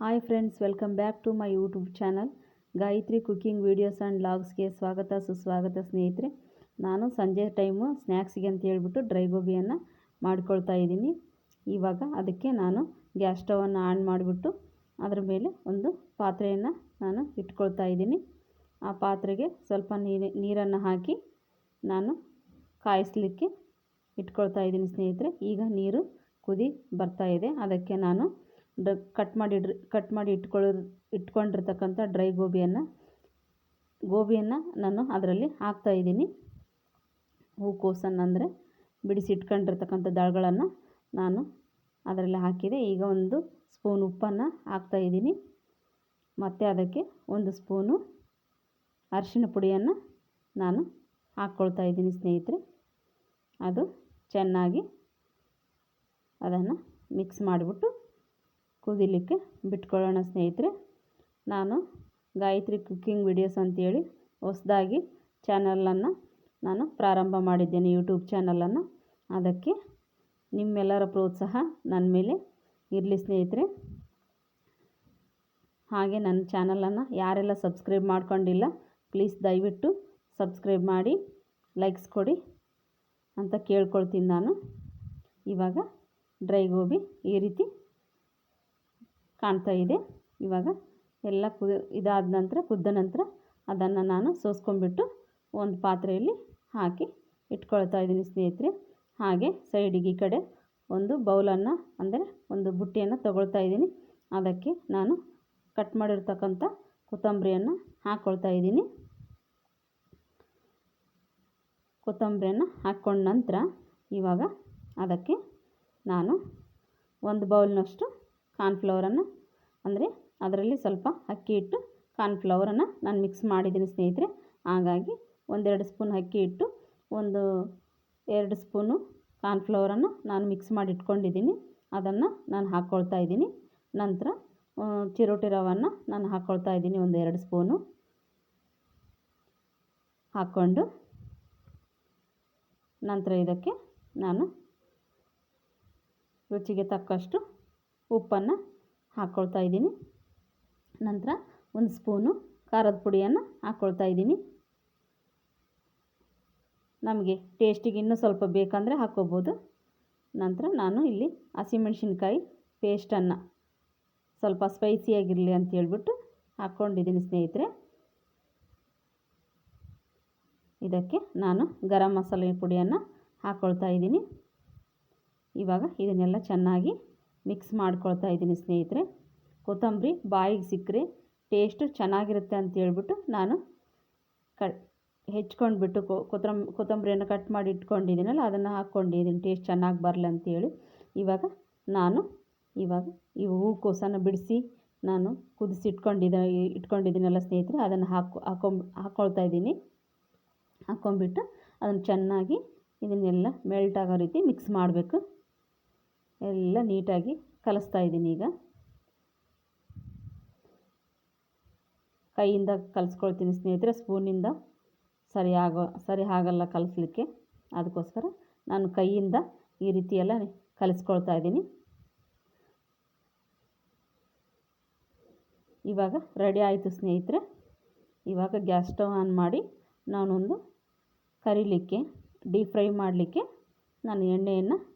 Hi friends, welcome back to my YouTube channel. Gayatri cooking videos and ಲಾಗ್ಸ್ಗೆ ಸ್ವಾಗತ, ಸುಸ್ವಾಗತ ಸ್ನೇಹಿತರೆ. ನಾನು ಸಂಜೆ ಟೈಮು ಸ್ನ್ಯಾಕ್ಸ್ಗೆ ಅಂತ ಹೇಳ್ಬಿಟ್ಟು ಡ್ರೈ ಗೋಬಿಯನ್ನು ಮಾಡ್ಕೊಳ್ತಾ ಇದ್ದೀನಿ. ಇವಾಗ ಅದಕ್ಕೆ ನಾನು ಗ್ಯಾಸ್ ಸ್ಟವನ್ನು ಆನ್ ಮಾಡಿಬಿಟ್ಟು ಅದರ ಮೇಲೆ ಒಂದು ಪಾತ್ರೆಯನ್ನು ನಾನು ಇಟ್ಕೊಳ್ತಾ ಇದ್ದೀನಿ. ಆ ಪಾತ್ರೆಗೆ ಸ್ವಲ್ಪ ನೀರು, ನೀರನ್ನು ಹಾಕಿ ನಾನು ಕಾಯಿಸಲಿಕ್ಕೆ ಇಟ್ಕೊಳ್ತಾ ಇದ್ದೀನಿ ಸ್ನೇಹಿತರೆ. ಈಗ ನೀರು ಕುದಿ ಬರ್ತಾ ಇದೆ. ಅದಕ್ಕೆ ನಾನು ಡ ಕಟ್ ಮಾಡಿ ಕಟ್ ಮಾಡಿ ಇಟ್ಕೊಳ್ಳೋ ಇಟ್ಕೊಂಡಿರ್ತಕ್ಕಂಥ ಡ್ರೈ ಗೋಬಿಯನ್ನು ಗೋಬಿಯನ್ನು ನಾನು ಅದರಲ್ಲಿ ಹಾಕ್ತಾಯಿದ್ದೀನಿ ಹೂಕೋಸನ್ನು ಅಂದರೆ ಬಿಡಿಸಿ ಇಟ್ಕೊಂಡಿರ್ತಕ್ಕಂಥ ದಾಳ್ಗಳನ್ನು ನಾನು ಅದರಲ್ಲಿ ಹಾಕಿದೆ. ಈಗ ಒಂದು ಸ್ಪೂನ್ ಉಪ್ಪನ್ನು ಹಾಕ್ತಾಯಿದ್ದೀನಿ ಮತ್ತು ಅದಕ್ಕೆ ಒಂದು ಸ್ಪೂನು ಅರಿಶಿನ ಪುಡಿಯನ್ನು ನಾನು ಹಾಕ್ಕೊಳ್ತಾ ಇದ್ದೀನಿ ಸ್ನೇಹಿತರೆ. ಅದು ಚೆನ್ನಾಗಿ ಅದನ್ನು ಮಿಕ್ಸ್ ಮಾಡಿಬಿಟ್ಟು ಕುದಿಲಿಕ್ಕೆ ಬಿಟ್ಕೊಳ್ಳೋಣ ಸ್ನೇಹಿತರೆ. ನಾನು ಗಾಯತ್ರಿ ಕುಕ್ಕಿಂಗ್ ವಿಡಿಯೋಸ್ ಅಂತೇಳಿ ಹೊಸದಾಗಿ ಚಾನಲನ್ನು ನಾನು ಪ್ರಾರಂಭ ಮಾಡಿದ್ದೇನೆ, ಯೂಟ್ಯೂಬ್ ಚಾನಲನ್ನು. ಅದಕ್ಕೆ ನಿಮ್ಮೆಲ್ಲರ ಪ್ರೋತ್ಸಾಹ ನನ್ನ ಮೇಲೆ ಇರಲಿ ಸ್ನೇಹಿತರೆ. ಹಾಗೆ ನನ್ನ ಚಾನಲನ್ನು ಯಾರೆಲ್ಲ ಸಬ್ಸ್ಕ್ರೈಬ್ ಮಾಡ್ಕೊಂಡಿಲ್ಲ, ಪ್ಲೀಸ್ ದಯವಿಟ್ಟು ಸಬ್ಸ್ಕ್ರೈಬ್ ಮಾಡಿ, ಲೈಕ್ಸ್ ಕೊಡಿ ಅಂತ ಕೇಳ್ಕೊಳ್ತೀನಿ ನಾನು. ಇವಾಗ ಡ್ರೈ ಗೋಬಿ ಈ ರೀತಿ ಕಾಣ್ತಾ ಇದೆ. ಇವಾಗ ಎಲ್ಲ ಕುದ, ಇದಾದ ನಂತರ, ಕುದ್ದ ನಂತರ ಅದನ್ನು ನಾನು ಸೋಸ್ಕೊಂಡ್ಬಿಟ್ಟು ಒಂದು ಪಾತ್ರೆಯಲ್ಲಿ ಹಾಕಿ ಇಟ್ಕೊಳ್ತಾ ಇದ್ದೀನಿ ಸ್ನೇಹಿತರೆ. ಹಾಗೆ ಸೈಡಿಗೆ ಈ ಕಡೆ ಒಂದು ಬೌಲನ್ನು, ಅಂದರೆ ಒಂದು ಬುಟ್ಟಿಯನ್ನು ತಗೊಳ್ತಾ ಇದ್ದೀನಿ. ಅದಕ್ಕೆ ನಾನು ಕಟ್ ಮಾಡಿರ್ತಕ್ಕಂಥ ಕೊತ್ತಂಬರಿಯನ್ನು ಹಾಕ್ಕೊಳ್ತಾ ಇದ್ದೀನಿ. ಕೊತ್ತಂಬರಿಯನ್ನು ಹಾಕ್ಕೊಂಡ ನಂತರ ಇವಾಗ ಅದಕ್ಕೆ ನಾನು ಒಂದು ಬೌಲ್ನಷ್ಟು ಕಾರ್ನ್ಫ್ಲವರನ್ನು, ಅಂದರೆ ಅದರಲ್ಲಿ ಸ್ವಲ್ಪ ಅಕ್ಕಿ ಹಿಟ್ಟು ಕಾರ್ನ್ಫ್ಲವರನ್ನು ನಾನು ಮಿಕ್ಸ್ ಮಾಡಿದ್ದೀನಿ ಸ್ನೇಹಿತರೆ. ಹಾಗಾಗಿ ಒಂದೆರಡು ಸ್ಪೂನ್ ಅಕ್ಕಿ ಹಿಟ್ಟು, ಒಂದು ಎರಡು ಸ್ಪೂನು ಕಾರ್ನ್ಫ್ಲವರನ್ನು ನಾನು ಮಿಕ್ಸ್ ಮಾಡಿ ಇಟ್ಕೊಂಡಿದ್ದೀನಿ ಅದನ್ನು ನಾನು ಹಾಕ್ಕೊಳ್ತಾ ಇದ್ದೀನಿ. ನಂತರ ಚಿರೋಟಿ ರವನ್ನು ನಾನು ಹಾಕ್ಕೊಳ್ತಾ ಇದ್ದೀನಿ ಒಂದು ಎರಡು ಸ್ಪೂನು. ಹಾಕ್ಕೊಂಡು ನಂತರ ಇದಕ್ಕೆ ನಾನು ರುಚಿಗೆ ತಕ್ಕಷ್ಟು ಉಪ್ಪನ್ನು ಹಾಕ್ಕೊಳ್ತಾ ಇದ್ದೀನಿ. ನಂತರ ಒಂದು ಸ್ಪೂನು ಖಾರದ ಪುಡಿಯನ್ನು ಹಾಕ್ಕೊಳ್ತಾ ಇದ್ದೀನಿ. ನಮಗೆ ಟೇಸ್ಟಿಗೆ ಇನ್ನೂ ಸ್ವಲ್ಪ ಬೇಕಂದರೆ ಹಾಕ್ಕೋಬೋದು. ನಂತರ ನಾನು ಇಲ್ಲಿ ಹಸಿಮೆಣಸಿನ್ಕಾಯಿ ಪೇಸ್ಟನ್ನು ಸ್ವಲ್ಪ ಸ್ಪೈಸಿಯಾಗಿರಲಿ ಅಂತ ಹೇಳ್ಬಿಟ್ಟು ಹಾಕ್ಕೊಂಡಿದ್ದೀನಿ ಸ್ನೇಹಿತರೆ. ಇದಕ್ಕೆ ನಾನು ಗರಂ ಮಸಾಲೆ ಪುಡಿಯನ್ನು ಹಾಕ್ಕೊಳ್ತಾ ಇದ್ದೀನಿ. ಇವಾಗ ಇದನ್ನೆಲ್ಲ ಚೆನ್ನಾಗಿ ಮಿಕ್ಸ್ ಮಾಡ್ಕೊಳ್ತಾ ಇದ್ದೀನಿ ಸ್ನೇಹಿತರೆ. ಕೊತ್ತಂಬರಿ ಬಾಯಿಗೆ ಸಿಕ್ಕರೆ ಟೇಸ್ಟು ಚೆನ್ನಾಗಿರುತ್ತೆ ಅಂತ ಹೇಳ್ಬಿಟ್ಟು ನಾನು ಕ, ಹೆಚ್ಕೊಂಡ್ಬಿಟ್ಟು ಕೊತ್ತಂಬ ಕೊತ್ತಂಬರಿಯನ್ನು ಕಟ್ ಮಾಡಿ ಇಟ್ಕೊಂಡಿದ್ದೀನಲ್ಲ, ಅದನ್ನು ಹಾಕ್ಕೊಂಡಿದ್ದೀನಿ. ಟೇಸ್ಟ್ ಚೆನ್ನಾಗಿ ಬರಲಿ ಅಂತೇಳಿ. ಇವಾಗ ನಾನು ಇವಾಗ ಈ ಹೂಕೋಸನ್ನು ಬಿಡಿಸಿ ನಾನು ಕುದಿಸಿ ಇಟ್ಕೊಂಡಿದ್ದ ಇಟ್ಕೊಂಡಿದ್ದೀನಲ್ಲ ಸ್ನೇಹಿತರೆ, ಅದನ್ನು ಹಾಕೊ, ಹಾಕೊಂಬ್ ಹಾಕ್ಕೊಳ್ತಾ ಇದ್ದೀನಿ. ಹಾಕ್ಕೊಂಬಿಟ್ಟು ಅದನ್ನು ಚೆನ್ನಾಗಿ ಇದನ್ನೆಲ್ಲ ಮೆಲ್ಟ್ ಆಗೋ ರೀತಿ ಮಿಕ್ಸ್ ಮಾಡಬೇಕು. ಎಲ್ಲ ನೀಟಾಗಿ ಕಲಿಸ್ತಾ ಇದ್ದೀನಿ ಈಗ. ಕೈಯಿಂದ ಕಲಿಸ್ಕೊಳ್ತೀನಿ ಸ್ನೇಹಿತರೆ, ಸ್ಪೂನಿಂದ. ಸರಿ ಆಗೋ, ಸರಿ ಆಗಲ್ಲ ಕಲಿಸ್ಲಿಕ್ಕೆ. ಅದಕ್ಕೋಸ್ಕರ ನಾನು ಕೈಯಿಂದ ಈ ರೀತಿ ಎಲ್ಲ ಕಲಿಸ್ಕೊಳ್ತಾ ಇದ್ದೀನಿ. ಇವಾಗ ರೆಡಿ ಆಯಿತು ಸ್ನೇಹಿತರೆ. ಇವಾಗ ಗ್ಯಾಸ್ ಸ್ಟವ್ ಆನ್ ಮಾಡಿ ನಾನೊಂದು ಕರಿಲಿಕ್ಕೆ, ಡೀಪ್ ಫ್ರೈ ಮಾಡಲಿಕ್ಕೆ ನಾನು ಎಣ್ಣೆಯನ್ನು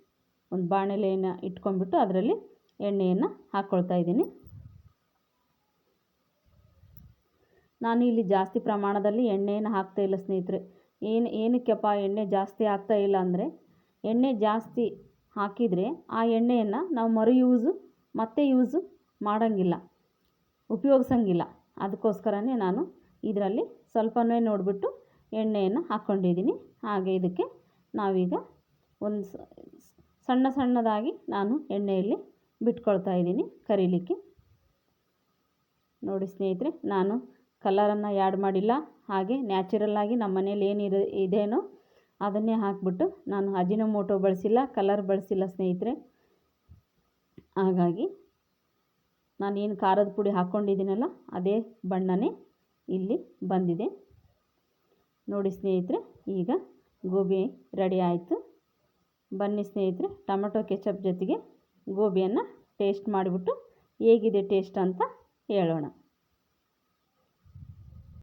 ಒಂದು ಬಾಣಲೆಯನ್ನು ಇಟ್ಕೊಂಡ್ಬಿಟ್ಟು ಅದರಲ್ಲಿ ಎಣ್ಣೆಯನ್ನು ಹಾಕ್ಕೊಳ್ತಾ ಇದ್ದೀನಿ. ನಾನು ಇಲ್ಲಿ ಜಾಸ್ತಿ ಪ್ರಮಾಣದಲ್ಲಿ ಎಣ್ಣೆಯನ್ನು ಹಾಕ್ತಾ ಇಲ್ಲ ಸ್ನೇಹಿತರೆ. ಏನು, ಏನಕ್ಕೆಪ್ಪ ಎಣ್ಣೆ ಜಾಸ್ತಿ ಆಗ್ತಾ ಇಲ್ಲ ಅಂದರೆ ಎಣ್ಣೆ ಜಾಸ್ತಿ ಹಾಕಿದರೆ ಆ ಎಣ್ಣೆಯನ್ನು ನಾವು ಮರು ಯೂಸು ಮತ್ತೆ ಯೂಸು ಮಾಡೋಂಗಿಲ್ಲ, ಉಪಯೋಗಿಸಂಗಿಲ್ಲ. ಅದಕ್ಕೋಸ್ಕರನೇ ನಾನು ಇದರಲ್ಲಿ ಸ್ವಲ್ಪನೇ ನೋಡಿಬಿಟ್ಟು ಎಣ್ಣೆಯನ್ನು ಹಾಕ್ಕೊಂಡಿದ್ದೀನಿ ಹಾಗೆ ಇದಕ್ಕೆ ನಾವೀಗ ಒಂದು ಸಣ್ಣ ಸಣ್ಣದಾಗಿ ನಾನು ಎಣ್ಣೆಯಲ್ಲಿ ಬಿಟ್ಕೊಳ್ತಾ ಇದ್ದೀನಿ ಕರೀಲಿಕ್ಕೆ. ನೋಡಿ ಸ್ನೇಹಿತರೆ, ನಾನು ಕಲರನ್ನು ಆ್ಯಡ್ ಮಾಡಿಲ್ಲ. ಹಾಗೆ ನ್ಯಾಚುರಲ್ಲಾಗಿ ನಮ್ಮ ಮನೇಲಿ ಏನಿರೋ, ಇದೇನೋ ಅದನ್ನೇ ಹಾಕಿಬಿಟ್ಟು ನಾನು ಅಜಿನೋಮೋಟೊ ಬಳಸಿಲ್ಲ ಕಲರ್ ಬಳಸಿಲ್ಲ ಸ್ನೇಹಿತರೆ. ಹಾಗಾಗಿ ನಾನೇನು ಖಾರದ ಪುಡಿ ಹಾಕ್ಕೊಂಡಿದ್ದೀನಲ್ಲ, ಅದೇ ಬಣ್ಣನೇ ಇಲ್ಲಿ ಬಂದಿದೆ. ನೋಡಿ ಸ್ನೇಹಿತರೆ, ಈಗ ಗೋಬಿ ರೆಡಿ ಆಯಿತು. ಬನ್ನಿ ಸ್ನೇಹಿತರೆ ಟೊಮೆಟೊ ಕೆಚಪ್ ಜೊತೆಗೆ ಗೋಬಿಯನ್ನು ಟೇಸ್ಟ್ ಮಾಡಿಬಿಟ್ಟು ಹೇಗಿದೆ ಟೇಸ್ಟ್ ಅಂತ ಹೇಳೋಣ.